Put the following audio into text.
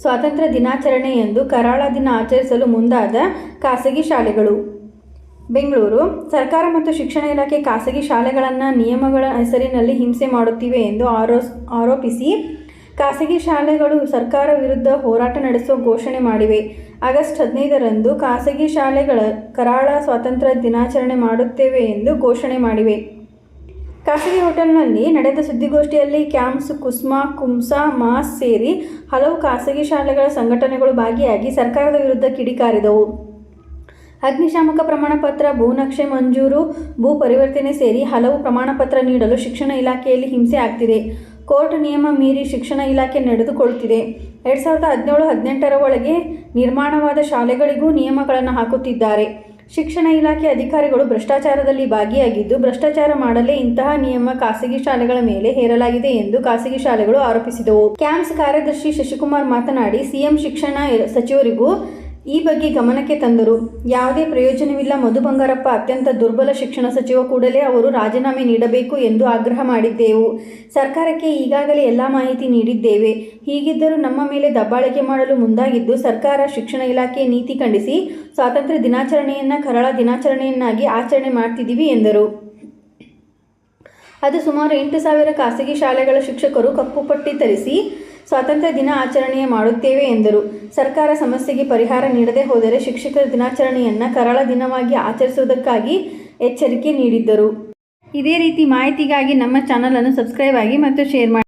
ಸ್ವಾತಂತ್ರ್ಯ ದಿನಾಚರಣೆ ಎಂದು ಕರಾಳ ದಿನ ಆಚರಿಸಲು ಮುಂದಾದ ಖಾಸಗಿ ಶಾಲೆಗಳು. ಬೆಂಗಳೂರು, ಸರ್ಕಾರ ಮತ್ತು ಶಿಕ್ಷಣ ಇಲಾಖೆ ಖಾಸಗಿ ಶಾಲೆಗಳನ್ನು ನಿಯಮಗಳ ಹೆಸರಿನಲ್ಲಿ ಹಿಂಸೆ ಮಾಡುತ್ತಿವೆ ಎಂದು ಆರೋ ಆರೋಪಿಸಿ ಖಾಸಗಿ ಶಾಲೆಗಳು ಸರ್ಕಾರ ವಿರುದ್ಧ ಹೋರಾಟ ನಡೆಸುವ ಘೋಷಣೆ ಮಾಡಿವೆ. ಆಗಸ್ಟ್ ಹದಿನೈದರಂದು ಖಾಸಗಿ ಶಾಲೆಗಳ ಕರಾಳ ಸ್ವಾತಂತ್ರ್ಯ ದಿನಾಚರಣೆ ಮಾಡುತ್ತೇವೆ ಎಂದು ಘೋಷಣೆ ಮಾಡಿವೆ. ಖಾಸಗಿ ಹೋಟೆಲ್ನಲ್ಲಿ ನಡೆದ ಸುದ್ದಿಗೋಷ್ಠಿಯಲ್ಲಿ ಕ್ಯಾಂಪ್ಸ್, ಕುಸ್ಮಾ, ಕುಮ್ಸಾ, ಮಾಸ್ ಸೇರಿ ಹಲವು ಖಾಸಗಿ ಶಾಲೆಗಳ ಸಂಘಟನೆಗಳು ಭಾಗಿಯಾಗಿ ಸರ್ಕಾರದ ವಿರುದ್ಧ ಕಿಡಿಕಾರಿದವು ಅಗ್ನಿಶಾಮಕ ಪ್ರಮಾಣಪತ್ರ ಭೂನಕ್ಷೆ ಮಂಜೂರು, ಭೂ ಪರಿವರ್ತನೆ ಸೇರಿ ಹಲವು ಪ್ರಮಾಣಪತ್ರ ನೀಡಲು ಶಿಕ್ಷಣ ಇಲಾಖೆಯಲ್ಲಿ ಹಿಂಸೆ ಆಗ್ತಿದೆ. ಕೋರ್ಟ್ ನಿಯಮ ಮೀರಿ ಶಿಕ್ಷಣ ಇಲಾಖೆ ನಡೆದುಕೊಳ್ಳುತ್ತಿದೆ ಎರಡು ಸಾವಿರದ ಹದಿನೇಳು ಹದಿನೆಂಟರ ಒಳಗೆ ನಿರ್ಮಾಣವಾದ ಶಾಲೆಗಳಿಗೂ ನಿಯಮಗಳನ್ನು ಹಾಕುತ್ತಿದ್ದಾರೆ. ಶಿಕ್ಷಣ ಇಲಾಖೆ ಅಧಿಕಾರಿಗಳು ಭ್ರಷ್ಟಾಚಾರದಲ್ಲಿ ಭಾಗಿಯಾಗಿದ್ದು, ಭ್ರಷ್ಟಾಚಾರ ಮಾಡಲೇ ಇಂತಹ ನಿಯಮ ಖಾಸಗಿ ಶಾಲೆಗಳ ಮೇಲೆ ಹೇರಲಾಗಿದೆ ಎಂದು ಖಾಸಗಿ ಶಾಲೆಗಳು ಆರೋಪಿಸಿದವು. ಕ್ಯಾಂಪ್ಸ್ ಕಾರ್ಯದರ್ಶಿ ಶಶಿಕುಮಾರ್ ಮಾತನಾಡಿ, ಸಿಎಂ ಶಿಕ್ಷಣ ಸಚಿವರಿಗೂ ಈ ಬಗ್ಗೆ ಗಮನಕ್ಕೆ ತಂದರು ಯಾವುದೇ ಪ್ರಯೋಜನವಿಲ್ಲ. ಮಧು ಬಂಗಾರಪ್ಪ ಅತ್ಯಂತ ದುರ್ಬಲ ಶಿಕ್ಷಣ ಸಚಿವ ಕೂಡಲೇ ಅವರು ರಾಜೀನಾಮೆ ನೀಡಬೇಕು ಎಂದು ಆಗ್ರಹ ಮಾಡಿದ್ದೆವು. ಸರ್ಕಾರಕ್ಕೆ ಈಗಾಗಲೇ ಎಲ್ಲ ಮಾಹಿತಿ ನೀಡಿದ್ದೇವೆ. ಹೀಗಿದ್ದರೂ ನಮ್ಮ ಮೇಲೆ ದಬ್ಬಾಳಿಕೆ ಮಾಡಲು ಮುಂದಾಗಿದ್ದು ಸರ್ಕಾರ ಶಿಕ್ಷಣ ಇಲಾಖೆ ನೀತಿ ಖಂಡಿಸಿ ಸ್ವಾತಂತ್ರ್ಯ ದಿನಾಚರಣೆಯನ್ನು ಕರಾಳ ದಿನಾಚರಣೆಯನ್ನಾಗಿ ಆಚರಣೆ ಮಾಡ್ತಿದ್ದೀವಿ ಎಂದರು. ಅದು ಸುಮಾರು ಎಂಟು ಸಾವಿರ ಖಾಸಗಿ ಶಾಲೆಗಳ ಶಿಕ್ಷಕರು ಕಪ್ಪು ಪಟ್ಟಿ ತರಿಸಿ ಸ್ವಾತಂತ್ರ್ಯ ದಿನ ಆಚರಣೆ ಮಾಡುತ್ತೇವೆ ಎಂದರು. ಸರ್ಕಾರ ಸಮಸ್ಯೆಗೆ ಪರಿಹಾರ ನೀಡದೆ ಹೋದರೆ ಶಿಕ್ಷಕರ ದಿನಾಚರಣೆಯನ್ನು ಕರಾಳ ದಿನವಾಗಿ ಆಚರಿಸುವುದಕ್ಕಾಗಿ ಎಚ್ಚರಿಕೆ ನೀಡಿದ್ದರು. ಇದೇ ರೀತಿ ಮಾಹಿತಿಗಾಗಿ ನಮ್ಮ ಚಾನಲನ್ನು ಸಬ್ಸ್ಕ್ರೈಬ್ ಆಗಿ ಮತ್ತು ಶೇರ್ ಮಾಡಿ.